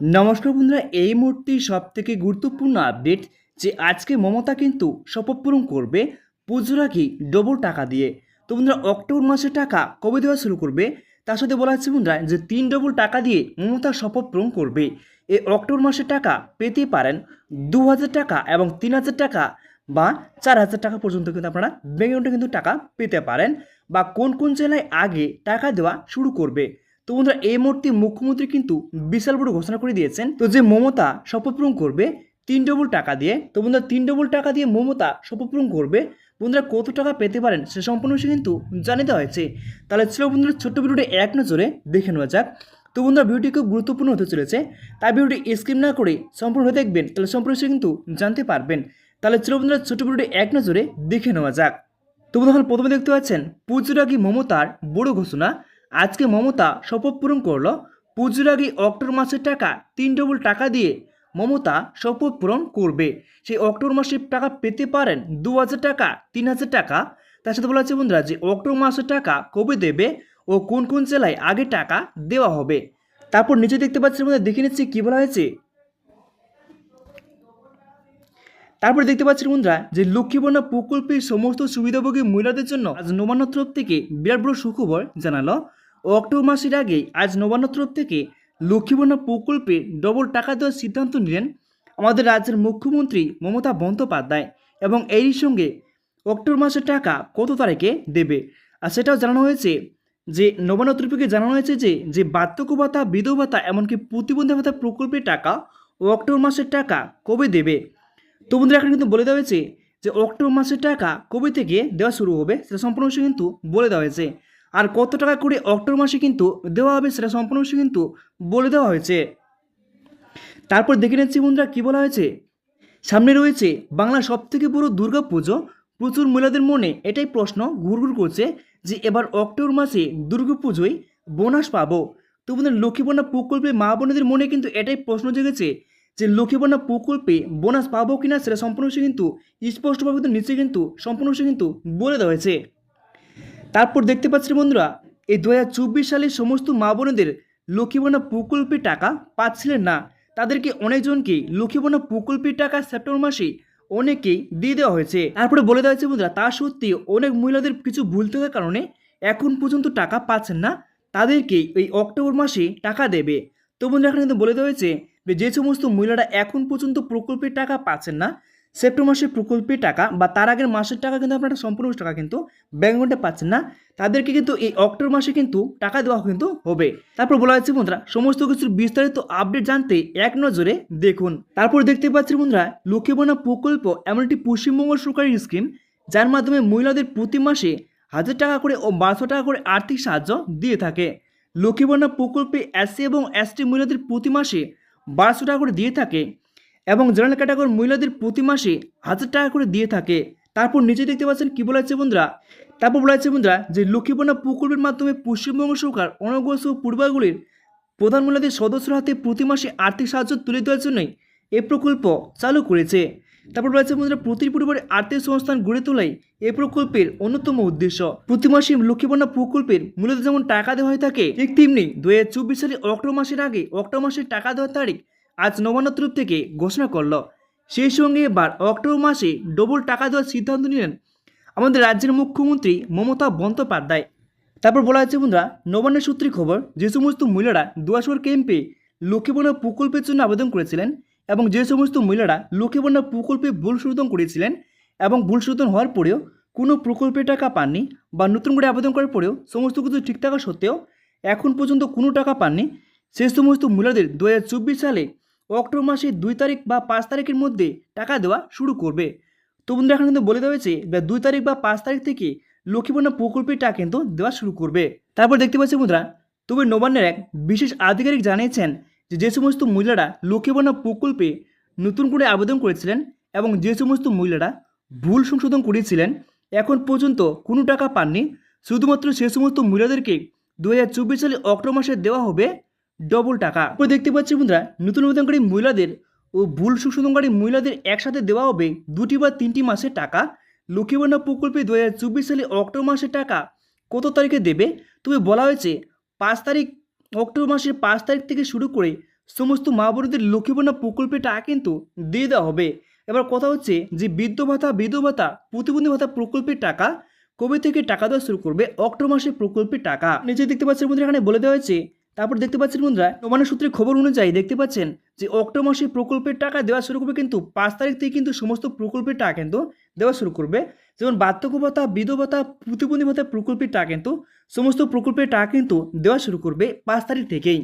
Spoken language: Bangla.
নমস্কার বন্ধুরা, এই মুহূর্তে সব থেকে গুরুত্বপূর্ণ আপডেট যে আজকে মমতা কিন্তু শপথ করবে পুজোর আগে ডবল টাকা দিয়ে। তো বন্ধুরা, অক্টোবর মাসে টাকা কবে দেওয়া শুরু করবে? তার সাথে বলা হচ্ছে বন্ধুরা যে তিন ডবল টাকা দিয়ে মমতা শপথ করবে। এই অক্টোবর মাসে টাকা পেতে পারেন দু হাজার টাকা এবং তিন হাজার টাকা বা চার হাজার টাকা পর্যন্ত কিন্তু আপনারা ব্যাঙ্ক অ্যাকাউন্টে কিন্তু টাকা পেতে পারেন বা কোন কোন জেলায় আগে টাকা দেওয়া শুরু করবে। তো বন্ধুরা, এই মুহূর্তে মুখ্যমন্ত্রী কিন্তু বিশাল বড় ঘোষণা করে দিয়েছেন। তো যে মমতা শপথ পূরণ করবে, তিন ডবল টাকা দিয়ে, তো বন্ধুরা, তিন ডবল টাকা দিয়ে মমতা শপথ পূরণ করবে, বন্ধুরা, কত টাকা পেতে পারেন সে সম্পূর্ণ বিষয় কিন্তু জানিয়ে দেওয়া হয়েছে। তাহলে ছিল বন্ধুরা, ছোট্ট ভিডিওটি এক নজরে দেখে নেওয়া যাক। তো বন্ধুরা, ভিডিওটি খুব গুরুত্বপূর্ণ হতে চলেছে, তাই ভিডিওটি স্ক্রিন না করে সম্পূর্ণ দেখবেন, তাহলে সম্পূর্ণ বিষয় কিন্তু জানতে পারবেন। তাহলে ছিল বন্ধুরা, ছোট্ট ভিডিওটি এক নজরে দেখে নেওয়া যাক। তো বন্ধুরা, প্রথমে দেখতে পাচ্ছেন, পুজোর আগে মমতার বড় ঘোষণা। আজকে মমতা শপথ পূরণ করল। পুজোর আগে অক্টোবর মাসের টাকা, তিন ডবল টাকা দিয়ে মমতা শপথ পূরণ করবে। সেই অক্টোবর মাসের টাকা পেতে পারেন দু হাজার টাকা, তিন হাজার টাকা। তার সাথে বলা হচ্ছে বন্ধুরা যে অক্টোবর মাসের টাকা কবে দেবে ও কোন কোন জেলায় আগে টাকা দেওয়া হবে। তারপর নিচে দেখতে পাচ্ছি বন্ধুরা, দেখে নিচ্ছি কী বলা হয়েছে। তারপরে দেখতে পাচ্ছেন বন্ধুরা যে লক্ষ্মীবন্যা প্রকল্পের সমস্ত সুবিধাভোগী মহিলাদের জন্য আজ নবান্ন তরফ থেকে বিরাট বড় সুখবর জানালো। অক্টোবর মাসের আগে আজ নবান্ন তরফ থেকে লক্ষ্মীবন্যা প্রকল্পে ডবল টাকা দেওয়ার সিদ্ধান্ত নিলেন আমাদের রাজ্যের মুখ্যমন্ত্রী মমতা বন্দ্যোপাধ্যায় এবং এরই সঙ্গে অক্টোবর মাসের টাকা কত তারিখে দেবে? আর সেটাও জানানো হয়েছে যে নবান্ন তরফকে জানানো হয়েছে যে যে বার্ধক্য ভাতা বিধবা ভাতা এমনকি প্রতিবন্ধী ভাতা প্রকল্পের টাকা অক্টোবর মাসের টাকা কবে দেবে? তো বন্ধুরা, এখানে কিন্তু বলে দেওয়া হয়েছে যে, অক্টোবর মাসের টাকা কবে থেকে দেওয়া শুরু হবে? সেটা সম্পূর্ণ কিন্তু বলে দেওয়া হয়েছে। আর কত টাকা করে অক্টোবর মাসে কিন্তু দেওয়া হবে সেটা সম্পূর্ণ কিন্তু বলে দেওয়া হয়েছে। তারপর দেখে নিচ্ছি বন্ধুরা কী বলা হয়েছে? সামনে রয়েছে বাংলার সবথেকে বড় দুর্গা পুজো প্রচুর মহিলাদের মনে এটাই প্রশ্ন ঘুরঘুর করছে যে এবার অক্টোবর মাসে দুর্গা পুজোয় বোনাস পাবো। তো বন্ধুরা লক্ষ্মীবন্যা প্রকল্পে মা বোনেদের মনে কিন্তু এটাই প্রশ্ন জেগেছে যে লক্ষ্মীবন্যা প্রকল্পে বোনাস পাবো কিনা সেটা সম্পূর্ণ কিন্তু স্পষ্টভাবে কিন্তু নিচে কিন্তু সম্পূর্ণ কিন্তু বলে দেওয়া হয়েছে। তারপর দেখতে পাচ্ছি বন্ধুরা, এই দু হাজার চব্বিশ সালে সমস্ত মা বোনেদের লক্ষ্মীবন্যা প্রকল্পের টাকা পাচ্ছিলেন না। তাদেরকে অনেকজনকেই লক্ষ্মীবন্যা প্রকল্পের টাকা সেপ্টেম্বর মাসে অনেকেই দিয়ে দেওয়া হয়েছে। তারপরে বলে দেওয়া হয়েছে বন্ধুরা, তা সত্ত্বেও অনেক মহিলাদের কিছু ভুল থাকার কারণে এখন পর্যন্ত টাকা পাচ্ছেন না। তাদেরকে এই অক্টোবর মাসে টাকা দেবে। তো বন্ধুরা, এখানে কিন্তু বলে দেওয়া হয়েছে যে সমস্ত মহিলারা এখন পর্যন্ত প্রকল্পের টাকা পাচ্ছেন না সেপ্টেম্বর মাসে প্রকল্পের টাকা বা তার আগের মাসের টাকা কিন্তু আপনারা সম্পূর্ণ টাকা কিন্তু ব্যাঙ্ক অ্যাকাউন্টে পাচ্ছেন না। তাদেরকে কিন্তু এই অক্টোবর মাসে কিন্তু টাকা দেওয়া কিন্তু হবে। তারপর বলা হচ্ছে বন্ধুরা, সমস্ত কিছুর বিস্তারিত আপডেট জানতে এক নজরে দেখুন। তারপর দেখতে পাচ্ছি বন্ধুরা, লক্ষ্মীবনা প্রকল্প এমন একটি পশ্চিমবঙ্গ সরকারি স্কিম যার মাধ্যমে মহিলাদের প্রতি মাসে হাজার টাকা করে ও বারোশো টাকা করে আর্থিক সাহায্য দিয়ে থাকে। লক্ষ্মীবন্যা প্রকল্পে এসসি এবং এসটি মহিলাদের প্রতি মাসে বারোশো টাকা করে দিয়ে থাকে। এবং জেনারেল ক্যাটাগরি মহিলাদের প্রতি মাসে হাজার টাকা করে দিয়ে থাকে। তারপর নিচে দেখতে পাচ্ছেন কী বলা হচ্ছে বন্ধুরা? তারপর বলা হচ্ছে বন্ধুরা যে লক্ষ্মীবন্যা প্রকল্পের মাধ্যমে পশ্চিমবঙ্গ সরকার অনগ্রস্ত পরিবারগুলির প্রধান মহিলাদের সদস্যর হাতে প্রতি মাসে আর্থিক সাহায্য তুলে দেওয়ার জন্যই এ প্রকল্প চালু করেছে। তারপর বলা হচ্ছে বন্ধুরা প্রতি পরিবারে আর্থিক সংস্থান গড়ে তোলাই এই প্রকল্পের অন্যতম উদ্দেশ্য। প্রতি মাসে লক্ষ্মীবন্যা প্রকল্পের মূলত যেমন টাকা দেওয়া হয়ে থাকে, ঠিক তেমনি দু হাজার চব্বিশ সালে অক্টোবর মাসের আগে অক্টোবর মাসের টাকা দেওয়ার তারিখ আজ নবান্ন তরফ থেকে ঘোষণা করল। সেই সঙ্গে এবার অক্টোবর মাসে ডবল টাকা দেওয়ার সিদ্ধান্ত নিলেন আমাদের রাজ্যের মুখ্যমন্ত্রী মমতা বন্দ্যোপাধ্যায়। তারপর বলা হয়েছে বন্ধুরা নবান্ন সূত্রে খবর, যে সমস্ত মহিলারা দুয়াশোর ক্যাম্পে লক্ষ্মীবন্যা প্রকল্পের জন্য আবেদন করেছিলেন এবং যে সমস্ত মহিলারা লক্ষ্মীবন্যা প্রকল্পে ভুল শোধন করেছিলেন এবং ভুল শোধন হওয়ার পরেও কোনো প্রকল্পে টাকা পাননি বা নতুন করে আবেদন করার পরেও সমস্ত কিছু ঠিক থাকা সত্ত্বেও এখন পর্যন্ত কোনো টাকা পাননি। সেই সমস্ত মহিলাদের দু হাজার চব্বিশ সালে অক্টোবর মাসের দুই তারিখ বা পাঁচ তারিখের মধ্যে টাকা দেওয়া শুরু করবে। তো বন্ধুরা, এখন কিন্তু বলে দেওয়া হয়েছে দুই তারিখ বা পাঁচ তারিখ থেকে লক্ষ্মীবন্যা প্রকল্পের টাকা কিন্তু দেওয়া শুরু করবে। তারপর দেখতে পাচ্ছি বন্ধুরা, তবে নবান্নের এক বিশেষ আধিকারিক জানিয়েছেন যে যে সমস্ত মহিলারা লক্ষ্মীবন্যা প্রকল্পে নতুন করে আবেদন করেছিলেন এবং যে সমস্ত মহিলারা ভুল সংশোধন করেছিলেন, এখন পর্যন্ত কোনো টাকা পাননি। শুধুমাত্র সে সমস্ত মহিলাদেরকে দু হাজার চব্বিশ সালে অক্টোবর মাসে দেওয়া হবে ডবল টাকা। তারপর দেখতে পাচ্ছি বন্ধুরা, নতুন আবেদনকারী মহিলাদের ও ভুল সংশোধনকারী মহিলাদের একসাথে দেওয়া হবে দুটি বা তিনটি মাসের টাকা। লক্ষ্মীবন্যা প্রকল্পে দু হাজার চব্বিশ সালে অক্টোবর মাসের টাকা কত তারিখে দেবে? তবে বলা হয়েছে, পাঁচ তারিখ, অক্টোবর মাসের পাঁচ তারিখ থেকে শুরু করে সমস্ত মা বোনদের লক্ষ্মীপূর্ণ প্রকল্পের টাকা কিন্তু দিয়ে দেওয়া হবে। এবার কথা হচ্ছে যে, বৃদ্ধ ভাতা, বিধবা ভাতা, প্রতিবন্ধী ভাতা প্রকল্পের টাকা কবে থেকে টাকা দেওয়া শুরু করবে? অক্টোবর মাসের প্রকল্পের টাকা। নিচে দেখতে পাচ্ছেন বন্ধুরা, এখানে বলে দেওয়া হয়েছে তারপর দেখতে পাচ্ছেন বন্ধুরা নবান্ন সূত্রে খবর অনুযায়ী দেখতে পাচ্ছেন যে অক্টোবর মাসে প্রকল্পের টাকা দেওয়া শুরু করবে কিন্তু পাঁচ তারিখ থেকে কিন্তু সমস্ত প্রকল্পের টাকা কিন্তু দেওয়া শুরু করবে। যেমন বার্ধক্য ভাতা বিধবতা প্রতিবন্ধী ভাতা প্রকল্পের টাকা কিন্তু, সমস্ত প্রকল্পের টাকা কিন্তু দেওয়া শুরু করবে পাঁচ তারিখ থেকেই।